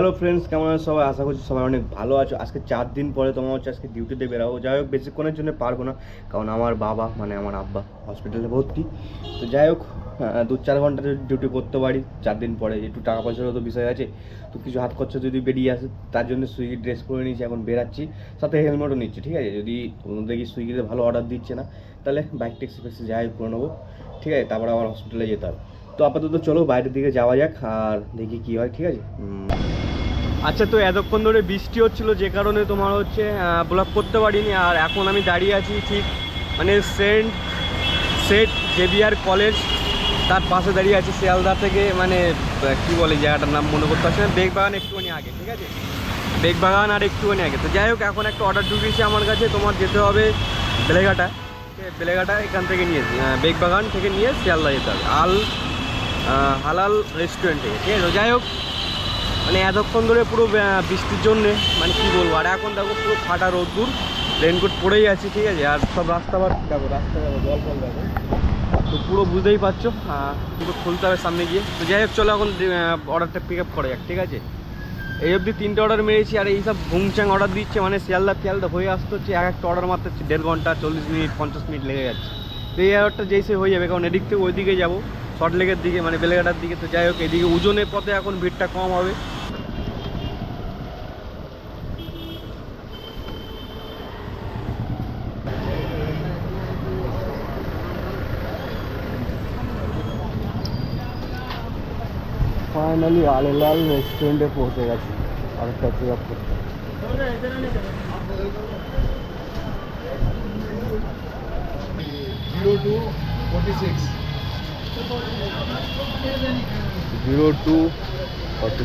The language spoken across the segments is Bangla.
হ্যালো ফ্রেন্ডস কেমন আছো সবাই? আশা করছি সবাই অনেক ভালো আছো। আজকে চার দিন পরে তোমার হচ্ছে আজকে ডিউটিতে বেরাবো। যাই হোক বেশিক্ষণের জন্য পারব না। কারণ আমার বাবা মানে আমার আব্বা হসপিটালে ভর্তি। তো যাই হোক দু চার ঘণ্টা ডিউটি করতে পারি। চার দিন পরে একটু টাকা পয়সারও তো বিষয় আছে। তো কিছু হাত খরচা যদি বেরিয়ে আসে, তার জন্য সুইগি ড্রেস করে নিয়েছি, এখন বেরাচ্ছি। সাথে হেলমেটও নিচ্ছি, ঠিক আছে? যদি দেখি সুইগিতে ভালো অর্ডার দিচ্ছে না, তাহলে বাইক ট্যাক্সি ফ্যাক্সি যাই হোক করে নেব। ঠিক আছে? তারপরে আবার হসপিটালে যেতে হবে। তো আপাতত চলো, বাইরের দিকে যাওয়া যাক, আর দেখি কি হয়, ঠিক আছে? আচ্ছা তো এতক্ষণ ধরে বৃষ্টি হচ্ছিল, যে কারণে তোমার হচ্ছে ব্লক করতে পারিনি। আর এখন আমি দাঁড়িয়ে আছি ঠিক মানে সেন্ট সেট জেবিআর কলেজ, তার পাশে দাঁড়িয়ে আছি শিয়ালদা থেকে মানে কি বলে জায়গাটার নাম মনে করতে পারছি না, বেগবাগান একটুখানি আগে, ঠিক আছে? বেগবাগান আর একটুখানি আগে। তো যাই হোক, এখন একটা অর্ডার ঢুকিয়েছে আমার কাছে, তোমার যেতে হবে বেলেঘাটা বেলেঘাটা এখান থেকে নিয়ে বেগবাগান থেকে নিয়ে শিয়ালদা যেতে হবে, আল হালাল রেস্টুরেন্ট থেকে, ঠিক আছে? যাই হোক মানে এতক্ষণ ধরে পুরো বৃষ্টির জন্যে মানে কি বলব? আর এখন দেখো পুরো ফাটা রোদ্দুর রেনকোট পরেই আছি, ঠিক আছে? আর সব রাস্তা আবার দেখো, রাস্তা দেখো, জল ফল দেখো। তো পুরো বুঝতেই পারছ পুরো খুলতে হবে সামনে গিয়ে। তো যাই হোক, চলো এখন অর্ডারটা পিক আপ করা যাক, ঠিক আছে? এই অবধি তিনটে অর্ডার মেরেছি, আর এইসব ঘুমচাং অর্ডার দিচ্ছে মানে শিয়ালদা ফিয়ালদা হয়ে আসতে হচ্ছে, এক একটা অর্ডার মারতে হচ্ছে, দেড় ঘণ্টা, চল্লিশ মিনিট, পঞ্চাশ মিনিট লেগে যাচ্ছে। তো এই অর্ডারটা যেইসে হয়ে যাবে, কারণ এদিক থেকে ওইদিকে যাব শর্ট লেগের দিকে মানে বেলেঘাটার দিকে। তো যাই হোক, এদিকে ওজনের পথে এখন ভিড়টা কম হবে। ফাইনালি আলেলাল রেস্টুরেন্টে পৌঁছে গেছি আরেকটা পিক আপ করতে zero two forty six zero two forty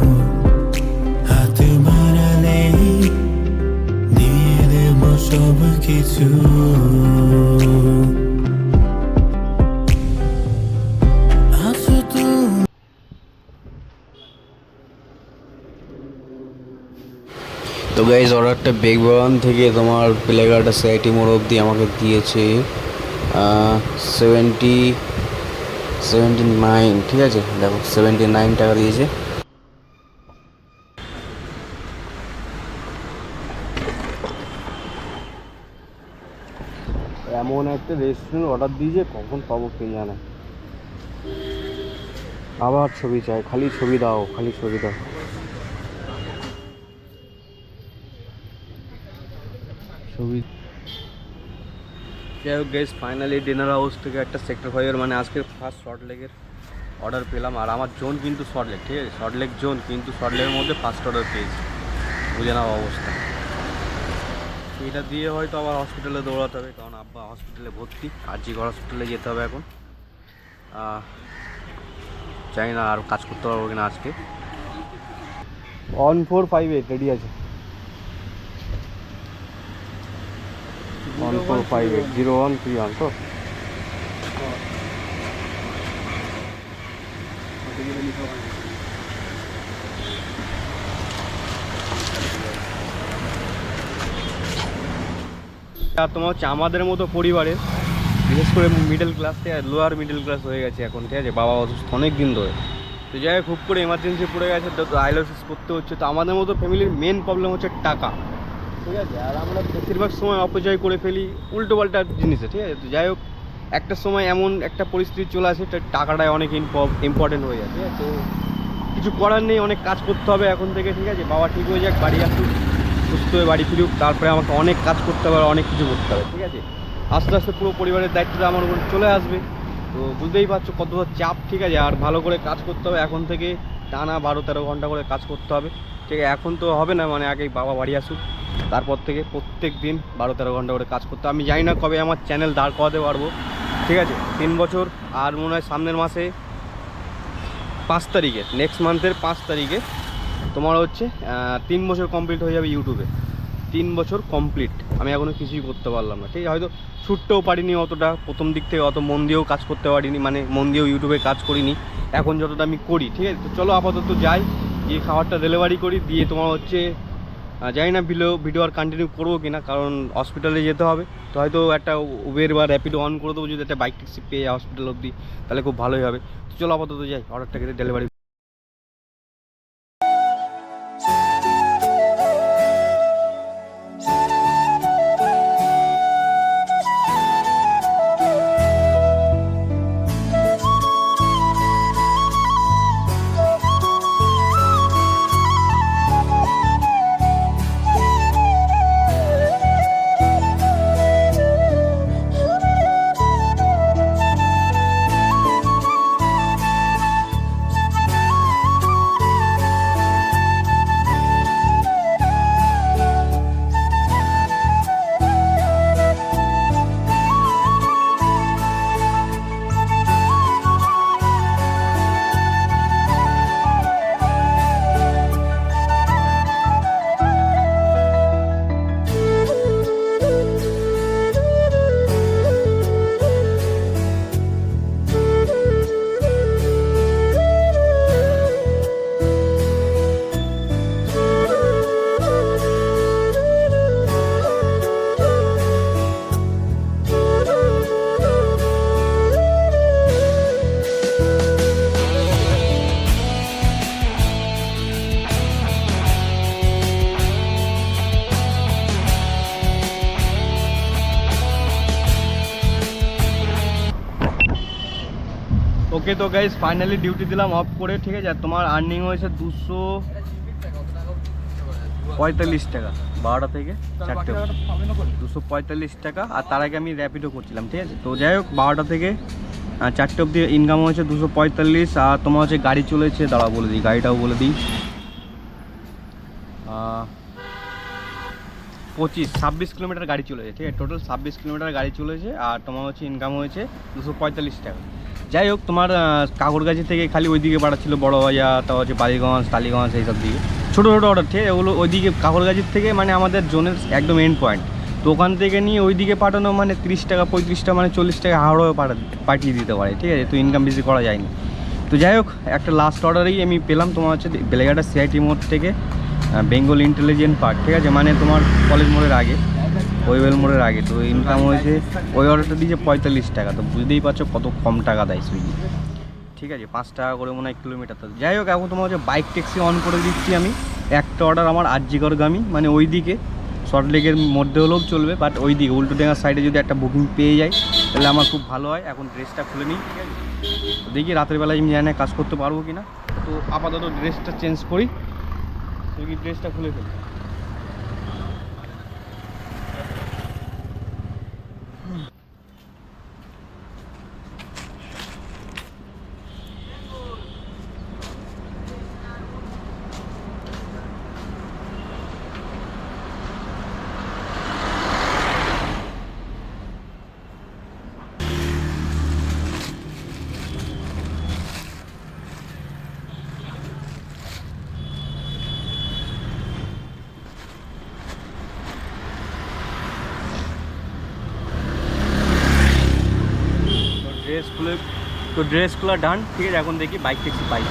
তো গাইজ অর্ডারটা বেগবাগান থেকে তোমার প্লেগার্ডা সিআইটি মোড় অবধি আমাকে দিয়েছে সেভেন্টি সেভেন্টি নাইন ঠিক আছে? দেখো সেভেন্টি নাইন টাকা দিয়েছে। এমন একটা রেস্টুরেন্ট অর্ডার দিয়েছে কখন পাবো কে জানে। আবার ছবি চাই, খালি ছবি দাও, খালি ছবি দাও। ছবি যাই হোক গেস ফাইনালি ডিনার হাউস থেকে একটা সেক্টর ফাইভের মানে আজকের ফার্স্ট শর্ট লেগের অর্ডার পেলাম। আর আমার জোন কিন্তু শর্ট লেগ ঠিক আছে? শর্ট লেগ জোন, কিন্তু শর্ট লেগের মধ্যে ফার্স্ট অর্ডার পেয়েছি। বুঝে নাও অবস্থা। এটা দিয়ে হয়তো আবার হসপিটালে দৌড়াতে হবে কারণ আব্বা হসপিটালে ভর্তি। আর জি হসপিটালে যেতে হবে এখন। জানি না আর কাজ করতে পারব কিনা আজকে। One four five eight ready আছে। One four five eight zero one three one তো আর তোমার হচ্ছে আমাদের মতো পরিবারের, বিশেষ করে মিডল ক্লাস থেকে লোয়ার মিডল ক্লাস হয়ে গেছে এখন, ঠিক আছে? বাবা অসুস্থ অনেক দিন ধরে। তো যাই হোক, খুব করে এমার্জেন্সি পড়ে গেছে, তো ডায়ালিসিস করতে হচ্ছে। তো আমাদের মতো ফ্যামিলির মেন প্রবলেম হচ্ছে টাকা, ঠিক আছে? আর আমরা বেশিরভাগ সময় অপচয় করে ফেলি উল্টো পাল্টা জিনিসে, ঠিক আছে? তো যাই হোক, একটা সময় এমন একটা পরিস্থিতি চলে আসে টাকাটাই অনেক ইম্পর্টেন্ট হয়ে যায়, ঠিক আছে? তো কিছু করার নেই, অনেক কাজ করতে হবে এখন থেকে, ঠিক আছে? বাবা ঠিক হয়ে যাক, বাড়ি আসুক। সুস্থ হয়ে বাড়ি ফিরুক, তারপরে আমাকে অনেক কাজ করতে হবে অনেক কিছু করতে হবে, ঠিক আছে? আস্তে আস্তে পুরো পরিবারের দায়িত্বটা আমার উপর চলে আসবে। তো বুঝতেই পারছ কত চাপ, ঠিক আছে? আর ভালো করে কাজ করতে হবে। এখন থেকে টানা বারো তেরো ঘণ্টা করে কাজ করতে হবে, ঠিক আছে? এখন তো হবে না মানে আগেই বাবা বাড়ি আসুক। তারপর থেকে প্রত্যেক দিন বারো তেরো ঘণ্টা করে কাজ করতে আমি জানি না কবে আমার চ্যানেল দাঁড় করাতে পারব, ঠিক আছে? তিন বছর আর মনে হয় সামনের মাসে পাঁচ তারিখে নেক্সট মান্থের পাঁচ তারিখে তোমার হচ্ছে তিন বছর কমপ্লিট হয়ে যাবে ইউটিউবে তিন বছর কমপ্লিট আমি এখনও কিছুই করতে পারলাম না। ঠিক আছে হয়তো ছুটতেও পারিনি অতটা, প্রথম দিক থেকে অত মন দিয়েও কাজ করতে পারিনি মানে মন দিয়েও ইউটিউবে কাজ করিনি। এখন যতটা আমি করি, ঠিক আছে? তো চলো আপাতত যাই, গিয়ে খাবারটা ডেলিভারি করি, দিয়ে তোমার হচ্ছে জানি না ভিডিও ভিডিও আর কন্টিনিউ করব কি না কারণ হসপিটালে যেতে হবে। তো হয়তো একটা উবের বা র্যাপিডো অন করে দেবো, যদি একটা বাইক ট্যাক্সি পেয়ে হসপিটাল অবধি, তাহলে খুব ভালোই হবে। তো চলো আপাতত যাই অর্ডারটা খেতে ডেলিভারি ওকে তো গাইজ ফাইনালি ডিউটি দিলাম অফ করে, ঠিক আছে? তোমার আর্নিং হয়েছে দুশো পঁয়তাল্লিশ টাকা, বারোটা থেকে চারটে দুশো পঁয়তাল্লিশ টাকা, আর তার আগে আমি র্যাপিডও করছিলাম, ঠিক আছে? তো যাই হোক, বারোটা থেকে চারটে অবধি ইনকাম হয়েছে দুশো পঁয়তাল্লিশ, আর তোমার হচ্ছে গাড়ি চলেছে দাঁড়া বলে দিই, গাড়িটাও বলে দিই। পঁচিশ, ছাব্বিশ কিলোমিটার গাড়ি চলেছে, ঠিক আছে? টোটাল ছাব্বিশ কিলোমিটার গাড়ি চলেছে, আর তোমার হচ্ছে ইনকাম হয়েছে দুশো পঁয়তাল্লিশ টাকা। যাই হোক, তোমার কাকরগাছি থেকে খালি ওইদিকে পাঠাচ্ছিল বড় বাজার তারপর হচ্ছে বালিগঞ্জ, টালিগঞ্জ, এইসব দিকে। ছোটো ছোটো অর্ডার ঠিক ওগুলো ওইদিকে কাকরগাছির থেকে মানে আমাদের জোনের একদম এন্ড পয়েন্ট তো ওখান থেকে নিয়ে ওইদিকে পাঠানো মানে তিরিশ টাকা পঁয়ত্রিশ টাকা মানে চল্লিশ টাকা হাওড়াও পাঠা, পাঠিয়ে দিতে পারে, ঠিক আছে? তো ইনকাম বেশি করা যায়নি। তো যাই হোক, একটা লাস্ট অর্ডারেই আমি পেলাম তোমার হচ্ছে বেলেঘাটা সিআইটি মোড় থেকে বেঙ্গল ইন্টেলিজেন্ট পার্ক ঠিক আছে? মানে তোমার কলেজ মোড়ের আগে। ওয়েবেল মোড়ের আগে, তো ইনকাম হয়েছে, ওই অর্ডারটা দিয়েছে পঁয়তাল্লিশ টাকা, তো বুঝতেই পারছ কত কম টাকা দেয় সুইগি ঠিক আছে, পাঁচ টাকা করে মনে হয় কিলোমিটার তো যাই হোক, এখন তোমার হচ্ছে বাইক ট্যাক্সি অন করে দিচ্ছি আমি। একটা অর্ডার আমার আরজিগরগামী মানে ওই দিকে শর্ট লেগের মধ্যে হলেও চলবে বাট ওই দিকে, উল্টো ডেঙ্গার সাইডে যদি একটা বুকিং পেয়ে যাই, তাহলে আমার খুব ভালো হয়। এখন ড্রেসটা খুলে নিই দেখি রাতের বেলায় আমি জানি কাজ করতে পারব কি না তো আপাতত ড্রেসটা চেঞ্জ করি দেখি ড্রেসটা খুলে ফেলি তো ড্রেস খুলে, তো ড্রেস খোলা ডান ঠিক আছে, এখন দেখি বাইক ট্যাক্সি পাই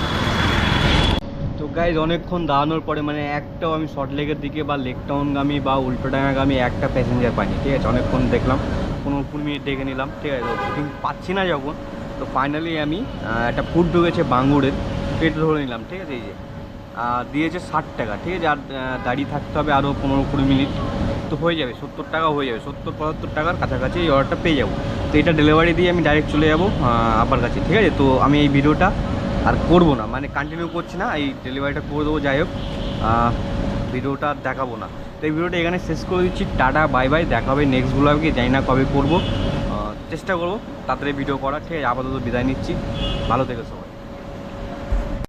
তো গাইজ অনেকক্ষণ দাঁড়ানোর পরে মানে একটাও আমি শর্ট লেগের দিকে বা লেক টাউনগামী বা উল্টোডাঙ্গাগামী একটা প্যাসেঞ্জার পাইনি, ঠিক আছে, অনেকক্ষণ দেখলাম পনেরো কুড়ি মিনিট দেখে নিলাম, ঠিক আছে বুকিং পাচ্ছি না যখন, তো ফাইনালি আমি একটা ফুড ঢুকেছে বাঙ্গুরের পেট ধরে নিলাম, ঠিক আছে, এই যে আর দিয়েছে ষাট টাকা, ঠিক আছে, আর দাঁড়িয়ে থাকতে হবে আরও পনেরো কুড়ি মিনিট। তো হয়ে যাবে, সত্তর টাকা হয়ে যাবে, সত্তর, পঁচাত্তর টাকার কাছাকাছি এই অর্ডারটা পেয়ে যাব। তো এটা ডেলিভারি দিয়ে আমি ডাইরেক্ট চলে যাব আপার কাছে ঠিক আছে? তো আমি এই ভিডিওটা আর করব না মানে কন্টিনিউ করছি না, এই ডেলিভারিটা করে দেবো, যাই হোক। ভিডিওটা আর দেখাবো না। তো এই ভিডিওটা এখানে শেষ করে দিচ্ছি, টাটা বাই বাই দেখা হবে নেক্সট ব্লগে জানি না কবে করব। চেষ্টা করব, তাড়াতাড়ি ভিডিও করার, ঠিক আছে? আপাতত বিদায় নিচ্ছি। ভালো থেকে সবাই।